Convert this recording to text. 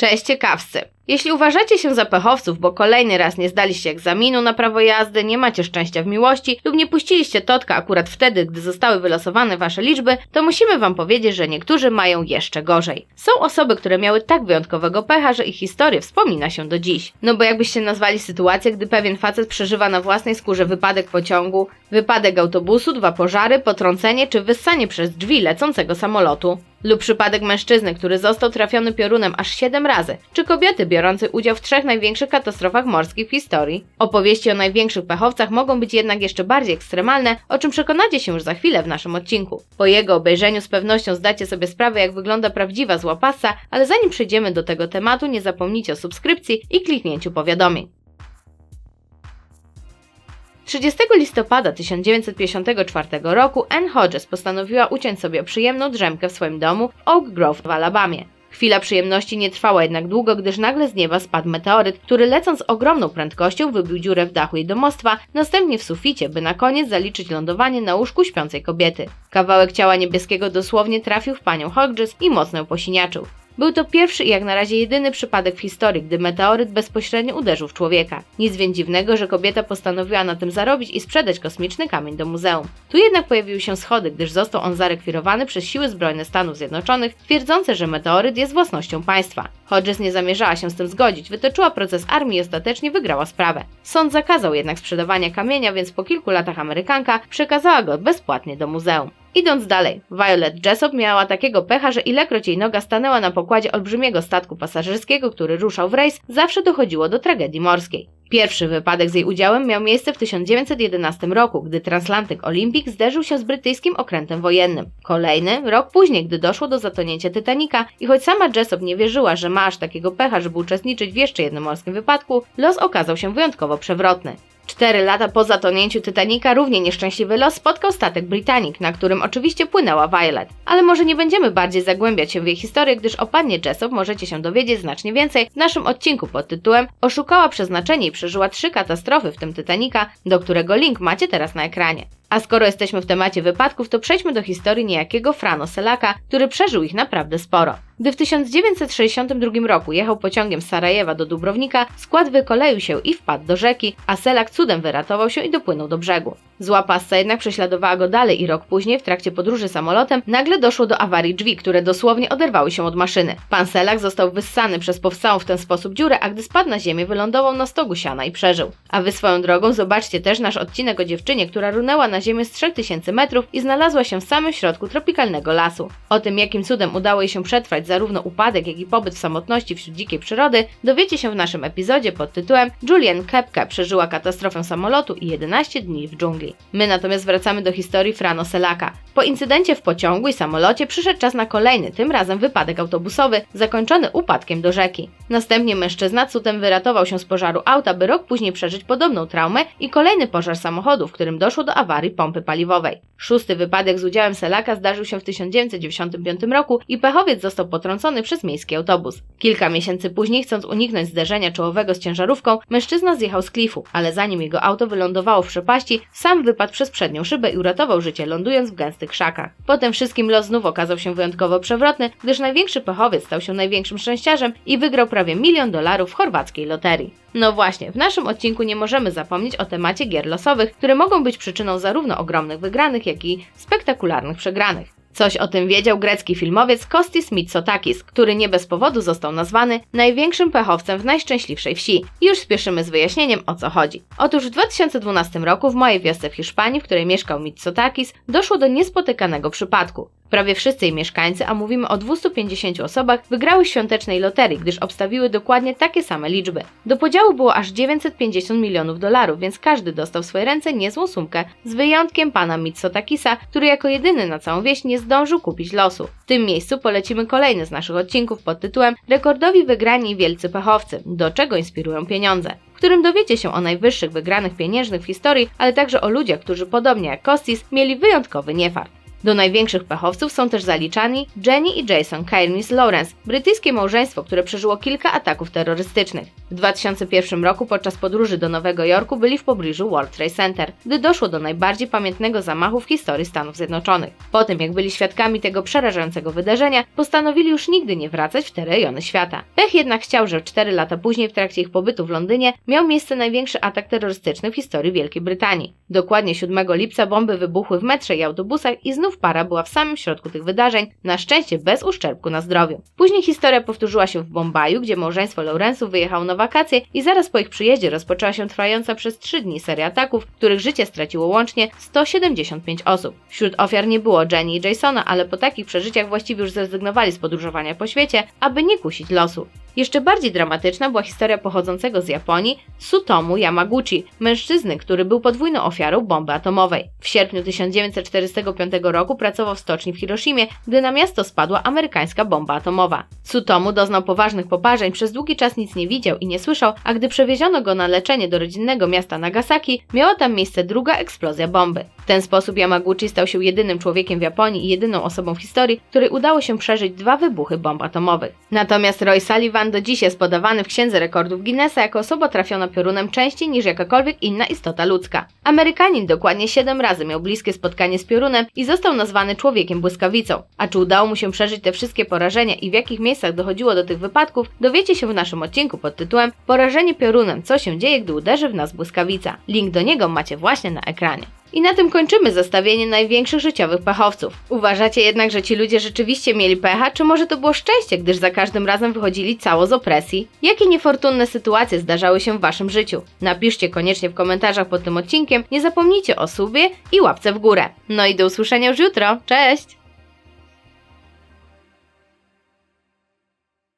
Cześć ciekawscy! Jeśli uważacie się za pechowców, bo kolejny raz nie zdaliście egzaminu na prawo jazdy, nie macie szczęścia w miłości lub nie puściliście totka akurat wtedy, gdy zostały wylosowane wasze liczby, to musimy wam powiedzieć, że niektórzy mają jeszcze gorzej. Są osoby, które miały tak wyjątkowego pecha, że ich historię wspomina się do dziś. No bo jakbyście nazwali sytuację, gdy pewien facet przeżywa na własnej skórze wypadek pociągu, wypadek autobusu, dwa pożary, potrącenie czy wyssanie przez drzwi lecącego samolotu. Lub przypadek mężczyzny, który został trafiony piorunem aż 7 razy, czy kobiety biorącej udział w trzech największych katastrofach morskich w historii. Opowieści o największych pechowcach mogą być jednak jeszcze bardziej ekstremalne, o czym przekonacie się już za chwilę w naszym odcinku. Po jego obejrzeniu z pewnością zdacie sobie sprawę, jak wygląda prawdziwa zła pasa, ale zanim przejdziemy do tego tematu, nie zapomnijcie o subskrypcji i kliknięciu powiadomień. 30 listopada 1954 roku Anne Hodges postanowiła uciąć sobie przyjemną drzemkę w swoim domu w Oak Grove w Alabamie. Chwila przyjemności nie trwała jednak długo, gdyż nagle z nieba spadł meteoryt, który lecąc z ogromną prędkością wybił dziurę w dachu jej domostwa, następnie w suficie, by na koniec zaliczyć lądowanie na łóżku śpiącej kobiety. Kawałek ciała niebieskiego dosłownie trafił w panią Hodges i mocno ją posiniaczył. Był to pierwszy i jak na razie jedyny przypadek w historii, gdy meteoryt bezpośrednio uderzył w człowieka. Nic więc dziwnego, że kobieta postanowiła na tym zarobić i sprzedać kosmiczny kamień do muzeum. Tu jednak pojawiły się schody, gdyż został on zarekwirowany przez siły zbrojne Stanów Zjednoczonych, twierdzące, że meteoryt jest własnością państwa. Hodges nie zamierzała się z tym zgodzić, wytoczyła proces armii i ostatecznie wygrała sprawę. Sąd zakazał jednak sprzedawania kamienia, więc po kilku latach Amerykanka przekazała go bezpłatnie do muzeum. Idąc dalej, Violet Jessop miała takiego pecha, że ilekroć jej noga stanęła na pokładzie olbrzymiego statku pasażerskiego, który ruszał w rejs, zawsze dochodziło do tragedii morskiej. Pierwszy wypadek z jej udziałem miał miejsce w 1911 roku, gdy Transatlantic Olympic zderzył się z brytyjskim okrętem wojennym. Kolejny, rok później, gdy doszło do zatonięcia Titanica i choć sama Jessop nie wierzyła, że ma aż takiego pecha, żeby uczestniczyć w jeszcze jednym morskim wypadku, los okazał się wyjątkowo przewrotny. Cztery lata po zatonięciu Titanica równie nieszczęśliwy los spotkał statek Britannic, na którym oczywiście płynęła Violet. Ale może nie będziemy bardziej zagłębiać się w jej historię, gdyż o pannie Jessop możecie się dowiedzieć znacznie więcej w naszym odcinku pod tytułem Oszukała przeznaczenie i przeżyła trzy katastrofy, w tym Titanica, do którego link macie teraz na ekranie. A skoro jesteśmy w temacie wypadków, to przejdźmy do historii niejakiego Frano Selaka, który przeżył ich naprawdę sporo. Gdy w 1962 roku jechał pociągiem z Sarajewa do Dubrownika, skład wykoleił się i wpadł do rzeki, a Selak cudem wyratował się i dopłynął do brzegu. Zła passa jednak prześladowała go dalej i rok później, w trakcie podróży samolotem, nagle doszło do awarii drzwi, które dosłownie oderwały się od maszyny. Pan Selak został wyssany przez powstałą w ten sposób dziurę, a gdy spadł na ziemię, wylądował na stogu siana i przeżył. A wy swoją drogą zobaczcie też nasz odcinek o dziewczynie, która runęła na ziemię z 3000 metrów i znalazła się w samym środku tropikalnego lasu. O tym, jakim cudem udało jej się przetrwać zarówno upadek, jak i pobyt w samotności wśród dzikiej przyrody, dowiecie się w naszym epizodzie pod tytułem Julian Kepke przeżyła katastrofę samolotu i 11 dni w dżungli. My natomiast wracamy do historii Frano Selaka. Po incydencie w pociągu i samolocie przyszedł czas na kolejny, tym razem wypadek autobusowy, zakończony upadkiem do rzeki. Następnie mężczyzna cudem wyratował się z pożaru auta, by rok później przeżyć podobną traumę i kolejny pożar samochodu, w którym doszło do awarii pompy paliwowej. Szósty wypadek z udziałem Selaka zdarzył się w 1995 roku i pechowiec został potrącony przez miejski autobus. Kilka miesięcy później, chcąc uniknąć zderzenia czołowego z ciężarówką, mężczyzna zjechał z klifu, ale zanim jego auto wylądowało w przepaści, sam wypadł przez przednią szybę i uratował życie, lądując w gęstych krzakach. Potem wszystkim los znów okazał się wyjątkowo przewrotny, gdyż największy pechowiec stał się największym szczęściarzem i wygrał prawie milion dolarów w chorwackiej loterii. No właśnie, w naszym odcinku nie możemy zapomnieć o temacie gier losowych, które mogą być przyczyną zarówno ogromnych wygranych, jak i spektakularnych przegranych. Coś o tym wiedział grecki filmowiec Kostis Mitsotakis, który nie bez powodu został nazwany największym pechowcem w najszczęśliwszej wsi. Już spieszymy z wyjaśnieniem o co chodzi. Otóż w 2012 roku w mojej wiosce w Hiszpanii, w której mieszkał Mitsotakis, doszło do niespotykanego przypadku. Prawie wszyscy jej mieszkańcy, a mówimy o 250 osobach, wygrały świątecznej loterii, gdyż obstawiły dokładnie takie same liczby. Do podziału było aż 950 milionów dolarów, więc każdy dostał w swoje ręce niezłą sumkę, z wyjątkiem pana Mitsotakisa, który jako jedyny na całą wieś nie zdążył kupić losu. W tym miejscu polecimy kolejny z naszych odcinków pod tytułem Rekordowi wygrani wielcy pechowcy, do czego inspirują pieniądze w którym dowiecie się o najwyższych wygranych pieniężnych w historii, ale także o ludziach, którzy podobnie jak Kostis mieli wyjątkowy niefart. Do największych pechowców są też zaliczani Jenny i Jason Cairns Lawrence, brytyjskie małżeństwo, które przeżyło kilka ataków terrorystycznych. W 2001 roku podczas podróży do Nowego Jorku byli w pobliżu World Trade Center, gdy doszło do najbardziej pamiętnego zamachu w historii Stanów Zjednoczonych. Po tym, jak byli świadkami tego przerażającego wydarzenia, postanowili już nigdy nie wracać w te rejony świata. Pech jednak chciał, że 4 lata później, w trakcie ich pobytu w Londynie, miał miejsce największy atak terrorystyczny w historii Wielkiej Brytanii. Dokładnie 7 lipca bomby wybuchły w metrze i autobusach i znów para była w samym środku tych wydarzeń, na szczęście bez uszczerbku na zdrowiu. Później historia powtórzyła się w Bombaju, gdzie małżeństwo Lawrence'ów wyjechało na wakacje i zaraz po ich przyjeździe rozpoczęła się trwająca przez 3 dni seria ataków, których życie straciło łącznie 175 osób. Wśród ofiar nie było Jenny i Jasona, ale po takich przeżyciach właściwie już zrezygnowali z podróżowania po świecie, aby nie kusić losu. Jeszcze bardziej dramatyczna była historia pochodzącego z Japonii Sutomu Yamaguchi, mężczyzny, który był podwójną ofiarą bomby atomowej. W sierpniu 1945 roku pracował w stoczni w Hiroshimie, gdy na miasto spadła amerykańska bomba atomowa. Sutomu doznał poważnych poparzeń, przez długi czas nic nie widział i nie słyszał, a gdy przewieziono go na leczenie do rodzinnego miasta Nagasaki, miała tam miejsce druga eksplozja bomby. W ten sposób Yamaguchi stał się jedynym człowiekiem w Japonii i jedyną osobą w historii, której udało się przeżyć dwa wybuchy bomb atomowych. Natomiast Roy Sullivan do dziś jest podawany w Księdze Rekordów Guinnessa jako osoba trafiona piorunem częściej niż jakakolwiek inna istota ludzka. Amerykanin dokładnie 7 razy miał bliskie spotkanie z piorunem i został nazwany człowiekiem błyskawicą. A czy udało mu się przeżyć te wszystkie porażenia i w jakich miejscach dochodziło do tych wypadków, dowiecie się w naszym odcinku pod tytułem Porażenie piorunem, co się dzieje, gdy uderzy w nas błyskawica. Link do niego macie właśnie na ekranie. I na tym kończymy zestawienie największych życiowych pechowców. Uważacie jednak, że ci ludzie rzeczywiście mieli pecha, czy może to było szczęście, gdyż za każdym razem wychodzili cało z opresji? Jakie niefortunne sytuacje zdarzały się w waszym życiu? Napiszcie koniecznie w komentarzach pod tym odcinkiem, nie zapomnijcie o subie i łapce w górę. No i do usłyszenia już jutro, cześć!